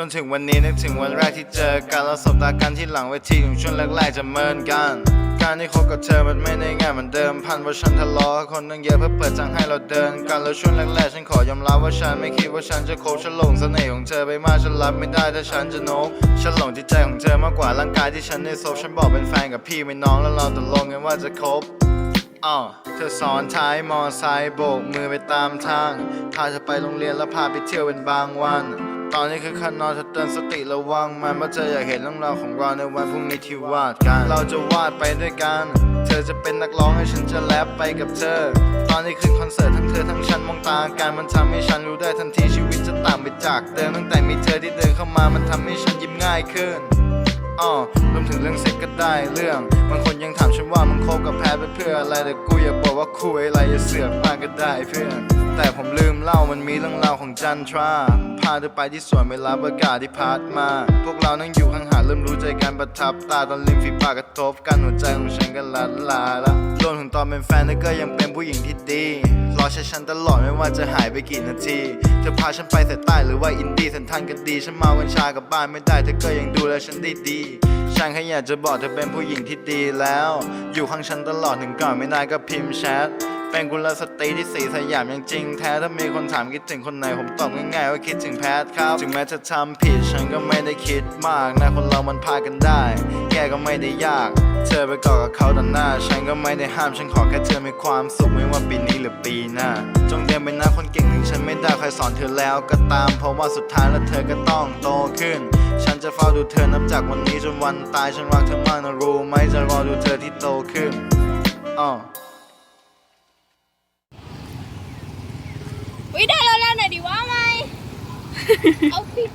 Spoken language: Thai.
จนถึงวันนี้นึกถึงวันแรกที่เจอกันแล้วสบตากันที่หลังเวทีของช่วงแรกๆจะเมินกัน การที่คบกับเธอมันไม่ได้ง่ายเหมือนเดิมพันว่าฉันทะเลาะคนตั้งเยอะเพื่อเปิดทางให้เราเดินกันแล้วช่วงแรกๆฉันขอยอมรับว่าฉันไม่คิดว่าฉันจะคบฉันหลงเสน่ห์ของเธอไปมากฉันรับไม่ได้ถ้าฉันจะนกฉันหลงที่ใจของเธอมากกว่าร่างกายที่ฉันได้ซบฉันบอกเป็นแฟนกับพี่ไม่น้องแล้วเราตกลงกันว่าจะคบอเธอสอนท้ายมอไซค์โบกมือไปตามทาง พาเธอไปโรงเรียนแล้วพาไปเที่ยวเป็นบางวัน ตอนนี้คือขั้นนอนเธอเตือนสติระวังมันว่าเธออยากเห็นเรื่องราวของเราในวันพรุ่งนี้ที่วาดกัน เราจะวาดไปด้วยกัน เธอจะเป็นนักร้องให้ฉันจะแรปไปกับเธอ ตอนนี้ขึ้นคอนเสิร์ตทั้งเธอทั้งฉันมองตากันมันทำให้ฉันรู้ได้ทันทีชีวิตจะต่างไปจากเดิมตั้งแต่มีเธอที่เดินเข้ามามันทำให้ฉันยิ้มง่ายขึ้นอ๋อรวมถึงเรื่องเซ็กก็ได้เรื่องบางคนยังถามฉันว่ามึงคบกับแพ เพื่ออะไรแต่กูอยากบอกว่าคุยอะไรอย่าเสือกมากก็ได้เพื่อน แต่ผมลืมเล่ามันมีเรื่องราวของจันทราพาเธอไปที่สวนเวลาประกาศที่พัดมา พวกเรานั่งอยู่ข้างหาดเริ่มรู้ใจกันประทับตาตอนริมฝีปากกระทบกันหัวใจของฉันก็ลันลาละรวมถึงตอนเป็นแฟนเธอก็ยังเป็นผู้หญิงที่ดีรอใช้ฉันตลอดไม่ว่าจะหายไปกี่นาที เธอพาฉันไปสายใต้หรือว่าอินดี้สันทันก็ดี ฉันมาวันชากับบ้านไม่ได้เธอก็ยังดูแลฉันได้ดี ฉันแค่อยากจะบอกเธอเป็นผู้หญิงที่ดีแล้ว อยู่ข้างฉันตลอดถึงก่อนไม่นานก็พิมพ์แชทเป็นกุลสตรีที่สีสยามอย่างจริงแท้ถ้ามีคนถามคิดถึงคนไหนผมตอบง่ายๆว่าคิดถึงแพทครับ ถึงแม้จะทำผิดฉันก็ไม่ได้คิดมากนะคนเรามันพากันได้ แกก็ไม่ได้ยาก เธอไปกอดกับเขาต่อหน้า ฉันก็ไม่ได้ห้ามฉันขอแค่เธอมีความสุขไม่ว่าปีนี้หรือปีหน้า จงเดินไปนะคนเก่งถึงฉันไม่ได้ใครสอนเธอแล้วก็ตาม เพราะว่าสุดท้ายแล้วเธอก็ต้องโตขึ้น ฉันจะเฝ้าดูเธอนับจากวันนี้จนวันตายฉันรักเธอมากนะรู้ไหมจะรอดูเธอที่โตขึ้นอ๋อวิได้แล้วแล้วหน่อยดิว่าไหมเอาปิด